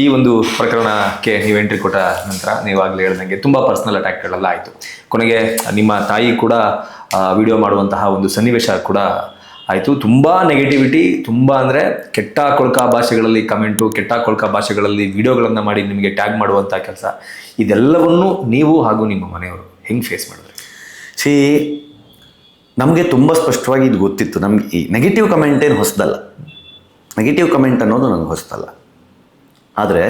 ಈ ಒಂದು ಪ್ರಕರಣಕ್ಕೆ ನೀವು ಎಂಟ್ರಿ ಕೊಟ್ಟ ನಂತರ ನೀವಾಗಲೇ ಹೇಳ್ದಂಗೆ ತುಂಬ ಪರ್ಸನಲ್ ಅಟ್ಯಾಕ್ಗಳೆಲ್ಲ ಆಯಿತು. ಕೊನೆಗೆ ನಿಮ್ಮ ತಾಯಿ ಕೂಡ ವಿಡಿಯೋ ಮಾಡುವಂತಹ ಒಂದು ಸನ್ನಿವೇಶ ಕೂಡ ಆಯಿತು. ತುಂಬ ನೆಗೆಟಿವಿಟಿ ತುಂಬ ಅಂದರೆ ಕೆಟ್ಟ ಕೊಳ್ಕ ಭಾಷೆಗಳಲ್ಲಿ ಕಮೆಂಟು ಕೆಟ್ಟ ಕೊಳ್ಕ ಭಾಷೆಗಳಲ್ಲಿ ವಿಡಿಯೋಗಳನ್ನು ಮಾಡಿ ನಿಮಗೆ ಟ್ಯಾಗ್ ಮಾಡುವಂಥ ಕೆಲಸ. ಇದೆಲ್ಲವನ್ನು ನೀವು ಹಾಗೂ ನಿಮ್ಮ ಮನೆಯವರು ಹೆಂಗೆ ಫೇಸ್ ಮಾಡಿದ್ರಿ? ಸಿ ನಮಗೆ ತುಂಬ ಸ್ಪಷ್ಟವಾಗಿ ಇದು ಗೊತ್ತಿತ್ತು. ನಮ್ಗೆ ಈ ನೆಗೆಟಿವ್ ಕಮೆಂಟ್ ಏನು ಹೊಸದಲ್ಲ. ನೆಗೆಟಿವ್ ಕಮೆಂಟ್ ಅನ್ನೋದು ನನಗೆ ಹೊಸದಲ್ಲ. ಆದರೆ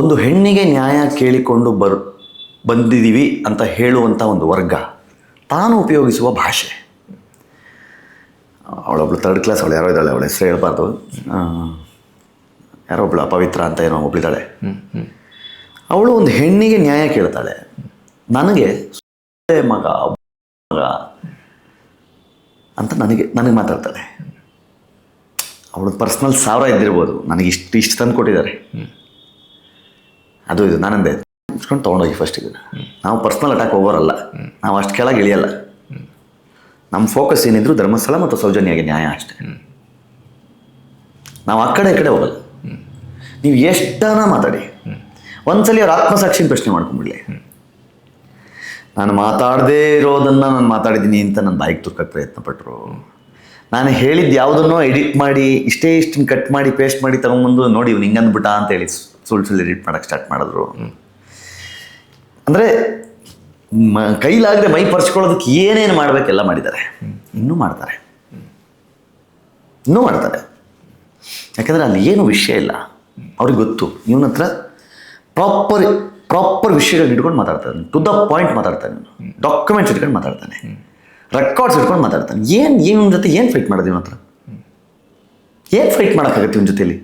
ಒಂದು ಹೆಣ್ಣಿಗೆ ನ್ಯಾಯ ಕೇಳಿಕೊಂಡು ಬರ್ ಬಂದಿದ್ದೀವಿ ಅಂತ ಹೇಳುವಂಥ ಒಂದು ವರ್ಗ ತಾನು ಉಪಯೋಗಿಸುವ ಭಾಷೆ. ಅವಳೊಬ್ಳು ತರ್ಡ್ ಕ್ಲಾಸ್ ಅವಳು ಯಾರೋ ಇದ್ದಾಳೆ ಅವಳ ಹೆಸರು ಹೇಳ್ಬಾರ್ದು. ಯಾರೋ ಒಬ್ಳು ಅಪವಿತ್ರ ಅಂತ ಏನೋ ಒಬ್ಳಿದ್ದಾಳೆ ಅವಳು ಒಂದು ಹೆಣ್ಣಿಗೆ ನ್ಯಾಯ ಕೇಳ್ತಾಳೆ. ನನಗೆ ಮಗ ಮಗ ಅಂತ ನನಗೆ ನನಗೆ ಮಾತಾಡ್ತಾಳೆ. ಅವಳು ಪರ್ಸ್ನಲ್ ಸಾವಿರ ಇದ್ದಿರ್ಬೋದು. ನನಗೆ ಇಷ್ಟು ಇಷ್ಟು ತಂದು ಕೊಟ್ಟಿದ್ದಾರೆ. ಅದು ಇದು ನಾನಂದೆ. ಇಟ್ಕೊಂಡು ತೊಗೊಂಡೋಗಿ ಫಸ್ಟ್ ಇದನ್ನು. ನಾವು ಪರ್ಸ್ನಲ್ ಅಟ್ಯಾಕ್ ಹೋಗೋರಲ್ಲ. ನಾವು ಅಷ್ಟು ಕೆಳಗೆ ಇಳಿಯಲ್ಲ. ನಮ್ಮ ಫೋಕಸ್ ಏನಿದ್ರು ಧರ್ಮಸ್ಥಳ ಮತ್ತು ಸೌಜನ್ಯಗೆ ನ್ಯಾಯ ಅಷ್ಟೇ. ನಾವು ಆ ಕಡೆ ಈ ಕಡೆ ಹೋಗಲ್ಲ. ನೀವು ಎಷ್ಟನ ಮಾತಾಡಿ? ಒಂದ್ಸಲಿ ಅವ್ರ ಆತ್ಮಸಾಕ್ಷಿನ ಪ್ರಶ್ನೆ ಮಾಡ್ಕೊಂಡ್ಬಿಡ್ಲಿ. ನಾನು ಮಾತಾಡದೇ ಇರೋದನ್ನು ನಾನು ಮಾತಾಡಿದ್ದೀನಿ ಅಂತ ನನ್ನ ಬಾಯಿಗೆ ತುರ್ಕಕ್ಕೆ ಪ್ರಯತ್ನ ಪಟ್ಟರು ನಾನು ಹೇಳಿದ್ದು ಯಾವುದನ್ನೋ ಎಡಿಟ್ ಮಾಡಿ ಇಷ್ಟೇ ಇಷ್ಟನ್ನು ಕಟ್ ಮಾಡಿ ಪೇಸ್ಟ್ ಮಾಡಿ ತಗೊಂಬಂದು ನೋಡಿ ಇವ್ನು ಹಿಂಗಂದ್ಬಿಟ್ಟ ಅಂತ ಹೇಳಿ ಸುಳ್ಳು ಸುಳ್ಳು ಎಡಿಟ್ ಮಾಡೋಕ್ಕೆ ಸ್ಟಾರ್ಟ್ ಮಾಡಿದ್ರು. ಅಂದರೆ ಮ ಕೈಲಾಗದೆ ಮೈ ಪರ್ಸ್ಕೊಳ್ಳೋದಕ್ಕೆ ಏನೇನು ಮಾಡಬೇಕೆಲ್ಲ ಮಾಡಿದ್ದಾರೆ. ಇನ್ನೂ ಮಾಡ್ತಾರೆ. ಇನ್ನೂ ಮಾಡ್ತಾರೆ. ಯಾಕಂದರೆ ಅಲ್ಲಿ ಏನು ವಿಷಯ ಇಲ್ಲ. ಅವ್ರಿಗೆ ಗೊತ್ತು. ಇವನ ಹತ್ರ ಪ್ರಾಪರ್ ಪ್ರಾಪರ್ ವಿಷಯಗಳನ್ನ ಇಟ್ಕೊಂಡು ಮಾತಾಡ್ತಾನೆ. ಟು ದ ಪಾಯಿಂಟ್ ಮಾತಾಡ್ತಾನೆ. ಡಾಕ್ಯುಮೆಂಟ್ಸ್ ಇಟ್ಕೊಂಡು ಮಾತಾಡ್ತಾನೆ. ರೆಕಾರ್ಡ್ಸ್ ಇಟ್ಕೊಂಡು ಮಾತಾಡ್ತಾನೆ. ಏನು ಇವನ ಜೊತೆ ಏನು ಫೈಟ್ ಮಾಡೋದು ಇವನ ಹತ್ರ? ಏನು ಫೈಟ್ ಮಾಡೋಕ್ಕಾಗತ್ತೆ ಇವನ ಜೊತೆಲಿ?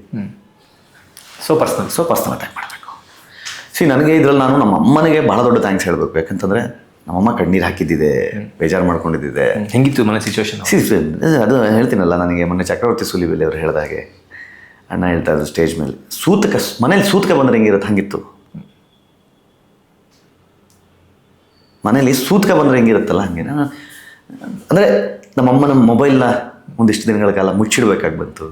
So personal so personal attack ಮಾಡಬೇಕು. ಸಿ ನನಗೆ ಇದರಲ್ಲಿ ನಾನು ನಮ್ಮ ಅಮ್ಮನಿಗೆ ಭಾಳ ದೊಡ್ಡ ಥ್ಯಾಂಕ್ಸ್ ಹೇಳಬೇಕು. ಯಾಕಂತಂದರೆ ನಮ್ಮಮ್ಮ ಕಣ್ಣೀರು ಹಾಕಿದ್ದಿದೆ ಬೇಜಾರು ಮಾಡ್ಕೊಂಡಿದ್ದಿದೆ. ಹೆಂಗಿತ್ತು ಮನೆ ಸಿಚುವೇಶನ್ ಸಿ ಅದು ಹೇಳ್ತೀನಲ್ಲ ನನಗೆ ಮೊನ್ನೆ ಚಕ್ರವರ್ತಿ ಸುಲಿಬೆಲೆ ಅವರು ಹೇಳಿದ ಹಾಗೆ. ಅಣ್ಣ ಹೇಳ್ತಾ ಇದ್ರು ಸ್ಟೇಜ್ ಮೇಲೆ ಸೂತಕ ಮನೇಲಿ ಸೂತಕ ಬಂದ್ರೆ ಹೆಂಗಿರುತ್ತೆ? ಹಂಗಿತ್ತು. ಮನೇಲಿ ಸೂತಕ ಬಂದ್ರೆ ಹೆಂಗಿರುತ್ತಲ್ಲ? ಹಂಗೆ. ನಾನು- ಅಂದರೆ ನಮ್ಮಮ್ಮನ ಮೊಬೈಲ್ನ ಒಂದಿಷ್ಟು ದಿನಗಳ ಕಾಲ ಮುಚ್ಚಿಡಬೇಕಾಗಿ ಬಂತು.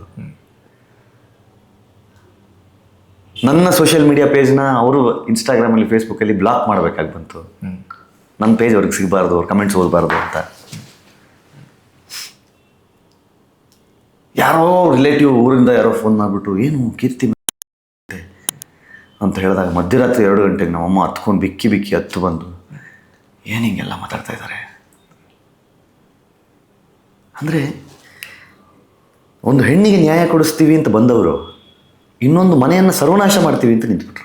ನನ್ನ ಸೋಷಿಯಲ್ ಮೀಡಿಯಾ ಪೇಜ್ನ ಅವರು ಇನ್ಸ್ಟಾಗ್ರಾಮಲ್ಲಿ ಫೇಸ್ಬುಕ್ಕಲ್ಲಿ ಬ್ಲಾಕ್ ಮಾಡಬೇಕಾಗಿ ಬಂತು. ನನ್ನ ಪೇಜ್ ಅವ್ರಿಗೆ ಸಿಗಬಾರ್ದು, ಅವ್ರ ಕಮೆಂಟ್ಸ್ ಓದಬಾರ್ದು ಅಂತ. ಯಾರೋ ರಿಲೇಟಿವ್ ಊರಿಂದ ಯಾರೋ ಫೋನ್ ಮಾಡಿಬಿಟ್ಟು, ಏನು ಕೀರ್ತಿ ಅಂತ ಹೇಳಿದಾಗ ಮಧ್ಯರಾತ್ರಿ ಎರಡು ಗಂಟೆಗೆ ನಮ್ಮಮ್ಮ ಹತ್ಕೊಂಡು ಬಿಕ್ಕಿ ಬಿಕ್ಕಿ ಹತ್ತು ಬಂದು, ಏನು ಹಿಂಗೆಲ್ಲ ಮಾತಾಡ್ತಾ ಇದ್ದಾರೆ ಅಂದರೆ ಒಂದು ಹೆಣ್ಣಿಗೆ ನ್ಯಾಯ ಕೊಡಿಸ್ತೀವಿ ಅಂತ ಬಂದವರು ಇನ್ನೊಂದು ಮನೆಯನ್ನು ಸರ್ವನಾಶ ಮಾಡ್ತೀವಿ ಅಂತ ನಿಂತ್ಬಿಟ್ರು.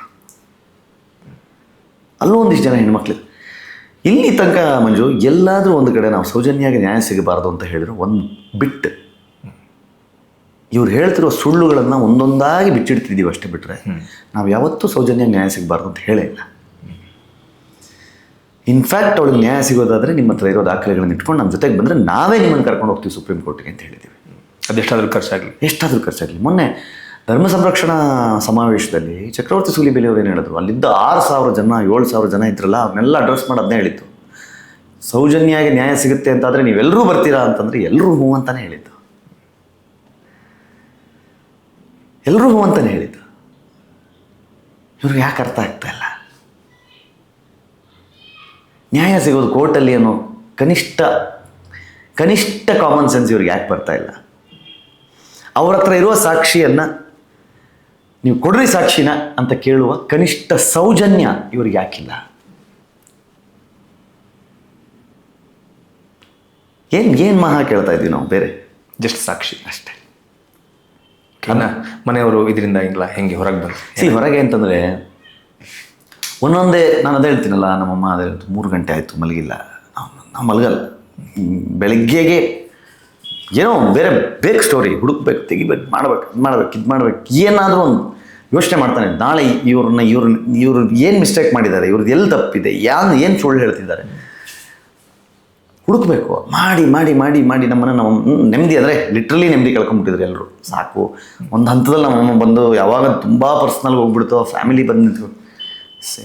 ಅಲ್ಲೂ ಒಂದಿಷ್ಟು ಜನ ಹೆಣ್ಮಕ್ಳು. ಇಲ್ಲಿ ತನಕ ಮಂಜು ಎಲ್ಲಾದರೂ ಒಂದು ಕಡೆ ನಾವು ಸೌಜನ್ಯಾಗಿ ನ್ಯಾಯ ಸಿಗಬಾರ್ದು ಅಂತ ಹೇಳಿದ್ರು ಒಂದು ಬಿಟ್ಟು ಇವ್ರು ಹೇಳ್ತಿರೋ ಸುಳ್ಳುಗಳನ್ನು ಒಂದೊಂದಾಗಿ ಬಿಚ್ಚಿಡ್ತಿದ್ದೀವಿ ಅಷ್ಟೇ ಬಿಟ್ಟರೆ ನಾವು ಯಾವತ್ತೂ ಸೌಜನ್ಯ ನ್ಯಾಯ ಸಿಗಬಾರ್ದು ಅಂತ ಹೇಳೇ ಇಲ್ಲ. ಇನ್ಫ್ಯಾಕ್ಟ್ ಅವಳಿಗೆ ನ್ಯಾಯ ಸಿಗೋದಾದರೆ ನಿಮ್ಮ ಹತ್ರ ಇರೋ ದಾಖಲೆಗಳನ್ನ ಇಟ್ಕೊಂಡು ನಮ್ಮ ಜೊತೆಗೆ ಬಂದರೆ ನಾವೇ ನಿಮ್ಮನ್ನು ಕರ್ಕೊಂಡು ಹೋಗ್ತೀವಿ ಸುಪ್ರೀಂ ಕೋರ್ಟ್ಗೆ ಅಂತ ಹೇಳಿದ್ದೀವಿ ಅದೆಷ್ಟಾದರೂ ಖರ್ಚಾಗಲಿ ಎಷ್ಟಾದರೂ ಖರ್ಚಾಗಲಿ ಮೊನ್ನೆ ಧರ್ಮ ಸಂರಕ್ಷಣಾ ಸಮಾವೇಶದಲ್ಲಿ ಚಕ್ರವರ್ತಿ ಸೂಲಿಬೆಲೆ ಅವರು ಏನು ಹೇಳಿದ್ರು? ಅಲ್ಲಿದ್ದ ಆರು ಸಾವಿರ ಜನ ಏಳು ಸಾವಿರ ಜನ ಇದ್ರಲ್ಲ ಅವ್ರನ್ನೆಲ್ಲ ಅಡ್ರೆಸ್ ಮಾಡೋದನ್ನೇ ಹೇಳಿತ್ತು ಸೌಜನ್ಯಾಗಿ ನ್ಯಾಯ ಸಿಗುತ್ತೆ ಅಂತಾದರೆ ನೀವೆಲ್ಲರೂ ಬರ್ತೀರಾ ಅಂತಂದರೆ ಎಲ್ಲರೂ ಹ್ಞೂ ಅಂತಲೇ ಹೇಳಿದ್ದು. ಎಲ್ಲರೂ ಹ್ಞೂ ಅಂತಲೇ ಹೇಳಿದ್ದು. ಇವ್ರಿಗೆ ಯಾಕೆ ಅರ್ಥ ಆಗ್ತಾ ಇಲ್ಲ? ನ್ಯಾಯ ಸಿಗೋದು ಕೋರ್ಟಲ್ಲಿ ಅನ್ನೋ ಕನಿಷ್ಠ ಕನಿಷ್ಠ ಕಾಮನ್ ಸೆನ್ಸ್ ಇವ್ರಿಗೆ ಯಾಕೆ ಬರ್ತಾ ಇಲ್ಲ? ಅವ್ರ ಹತ್ರ ಇರುವ ಸಾಕ್ಷಿಯನ್ನು ನೀವು ಕೊಡ್ರಿ ಸಾಕ್ಷಿನ ಅಂತ ಕೇಳುವ ಕನಿಷ್ಠ ಸೌಜನ್ಯ ಇವ್ರಿಗೆ ಯಾಕಿಲ್ಲ? ಏನು ಏನು ಮಹಾ ಕೇಳ್ತಾ ಇದ್ದೀವಿ ನಾವು ಬೇರೆ? ಜಸ್ಟ್ ಸಾಕ್ಷಿ ಅಷ್ಟೇ. ಅಣ್ಣ ಮನೆಯವರು ಇದರಿಂದ ಇಲ್ಲ ಹೆಂಗೆ ಹೊರಗೆ ಬಂದು? ಸಿ ಹೊರಗೆ ಅಂತಂದರೆ ಒಂದೊಂದೇ ನಾನು ಅದೇ ಹೇಳ್ತೀನಲ್ಲ ನಮ್ಮಮ್ಮ ಅದೇ ಮೂರು ಗಂಟೆ ಆಯಿತು ಮಲಗಿಲ್ಲ. ನಾವು ಮಲಗಲ್ಲ. ಬೆಳಗ್ಗೆಗೆ ಏನೋ ಬೇರೆ ಬೇಕು ಸ್ಟೋರಿ ಹುಡುಕ್ಬೇಕು ತೆಗಿಬೇಕು ಮಾಡ್ಬೇಕು ಇದು ಮಾಡ್ಬೇಕು ಇದು ಮಾಡ್ಬೇಕು ಏನಾದರೂ ಒಂದು ಯೋಚನೆ ಮಾಡ್ತಾನೆ. ನಾಳೆ ಇವ್ರನ್ನ ಇವ್ರನ್ನ ಇವರು ಏನು ಮಿಸ್ಟೇಕ್ ಮಾಡಿದ್ದಾರೆ ಇವ್ರದ್ದು ಎಲ್ಲಿ ತಪ್ಪಿದೆ ಯಾರು ಏನು ಸುಳ್ಳು ಹೇಳ್ತಿದ್ದಾರೆ. ಹುಡುಕ್ಬೇಕು ಮಾಡಿ ಮಾಡಿ ಮಾಡಿ ಮಾಡಿ ನಮ್ಮನ್ನು ನಮ್ಮ ನೆಮ್ಮದಿ ಅಂದರೆ ಲಿಟ್ರಲಿ ನೆಮ್ಮದಿ ಕಳ್ಕೊಂಬಿಟ್ಟಿದ್ರು ಎಲ್ಲರೂ ಸಾಕು. ಒಂದು ಹಂತದಲ್ಲಿ ನಮ್ಮಮ್ಮ ಬಂದು ಯಾವಾಗ ತುಂಬ ಪರ್ಸ್ನಲ್ ಹೋಗ್ಬಿಡ್ತು ಫ್ಯಾಮಿಲಿ ಬಂದು ನಿಂತು "ಸೇ,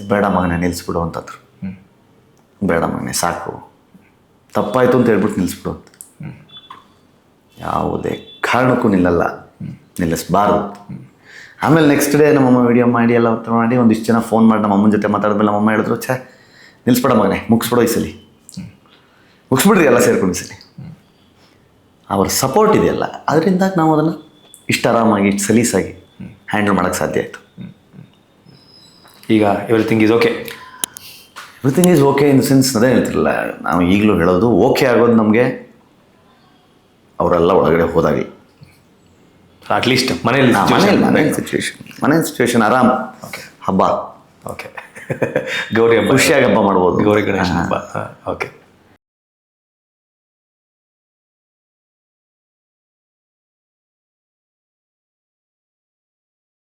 ಬೇಡ ಮಗನೇ ನಿಲ್ಲಿಸ್ಬಿಡು ಅಂತಂದ್ರು. ಬೇಡ ಮಗನೇ, ಸಾಕು. ತಪ್ಪಾಯಿತು ಅಂತ ಹೇಳ್ಬಿಟ್ಟು ನಿಲ್ಲಿಸ್ಬಿಡು ಅಂತ. ಯಾವುದೇ ಕಾರಣಕ್ಕೂ ನಿಲ್ಲಲ್ಲ. ನಿಲ್ಲಿಸ್ಬಾರ್ದು. ಆಮೇಲೆ ನೆಕ್ಸ್ಟ್ ಡೇ ನಮ್ಮಮ್ಮ ವಿಡಿಯೋ ಮಾಡಿ, ಎಲ್ಲ ಮಾಡಿ, ಒಂದಿಷ್ಟು ಜನ ಫೋನ್ ಮಾಡಿ, ನಮ್ಮ ಅಮ್ಮನ ಜೊತೆ ಮಾತಾಡಿದ್ಮೇಲೆ ನಮ್ಮಮ್ಮ ಹೇಳಿದ್ರು, ಛೇ ನಿಲ್ಲಿಸ್ಬಿಡ ಮಗನೇ, ಮುಗಿಸ್ಬಿಡೋ ಈ ಸಲಿ. ಮುಗಿಸ್ಬಿಡ್ರಿ ಎಲ್ಲ ಸೇರ್ಕೊಂಡು ಈ ಸಲಿ. ಅವ್ರ ಸಪೋರ್ಟ್ ಇದೆಯಲ್ಲ ಅದರಿಂದ ನಾವು ಅದನ್ನು ಇಷ್ಟು ಆರಾಮಾಗಿ ಇಷ್ಟು ಸಲೀಸಾಗಿ ಹ್ಯಾಂಡಲ್ ಮಾಡೋಕ್ಕೆ ಸಾಧ್ಯ ಆಯಿತು. ಈಗ everything is okay everything is okay in sense ಅದೇ ಹೇಳ್ತಿರಲ್ಲ ನಾವು ಈಗಲೂ ಹೇಳೋದು ಓಕೆ ಆಗೋದು ನಮಗೆ ಅವರೆಲ್ಲ ಒಳಗಡೆ ಹೋದಾಗಿ ಅಟ್ಲೀಸ್ಟ್ ಮನೇಲಿ ಮನೇಲಿ ಮನೆ ಸಿಚುವೇಶನ್ ಮನೆ ಸಿಚುವೇಶನ್ ಆರಾಮ್. ಓಕೆ ಹಬ್ಬ. ಓಕೆ ಗೌರಿ ಹಬ್ಬ. ಖುಷಿಯಾಗಿ ಹಬ್ಬ ಮಾಡ್ಬೋದು. ಗೌರಿ ಗಣೇಶ ಹಬ್ಬ. ಓಕೆ